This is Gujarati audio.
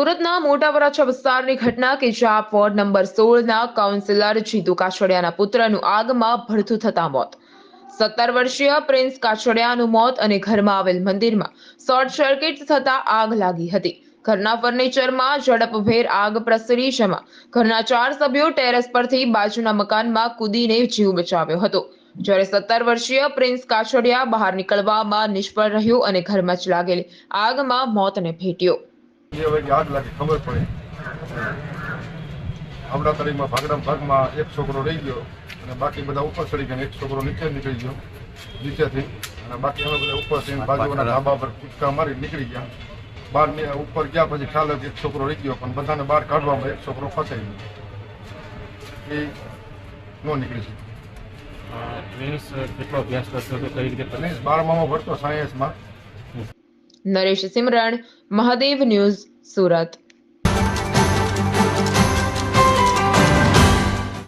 સુરતના મોટા વરાછા વિસ્તારની ઘટના કે જ્યાં વોર્ડ નંબર સોળના કાઉન્સિલર જીતુ કાછડિયાના પુત્રનું આગમાં ભડથું થતા મોત. સત્તર વર્ષીય પ્રિન્સ કાછડિયાનું મોત અને ઘરમાં આવેલ મંદિરમાં શોર્ટ સર્કિટ થતા આગ લાગી હતી. ઘરના ફર્નિચરમાં ઝડપભેર આગ પ્રસરી, જેમાં ઘરના ચાર સભ્યો ટેરેસ પરથી બાજુના મકાનમાં કૂદીને જીવ બચાવ્યો હતો. જ્યારે સત્તર વર્ષીય પ્રિન્સ કાછડિયા બહાર નીકળવામાં નિષ્ફળ રહ્યો અને ઘરમાં જ લાગેલી આગમાં મોતને ભેટ્યો. બે વાગે આગ લાગે ખબર પડી. આવડા તરીમાં ભાગડા ભાગમાં એક છોકરો રહી ગયો અને બાકી બધા ઉપર ચડી ગયા એક છોકરો નીચે નીકળી ગયો નીચેથી. અને બાકી અમે બધા ઉપર થઈને બાજુના. ધાબા પર કૂદકા મારી નીકળી ગયા. બહાર ને ઉપર ગયા પછી ખ્યાલ એક છોકરો રહી ગયો પણ બધાને બહાર કાઢવામાં એક છોકરો ફસાઈ ગયો. એ નો નીકળી શક્યો ટ્રેન્સ કેટલો અભ્યાસ કરતો હતો કઈ રીતે અને બારમામાં ભણતો સાયન્સમાં. નરેશ સિમરણ મહાદેવ ન્યૂઝ સુરત.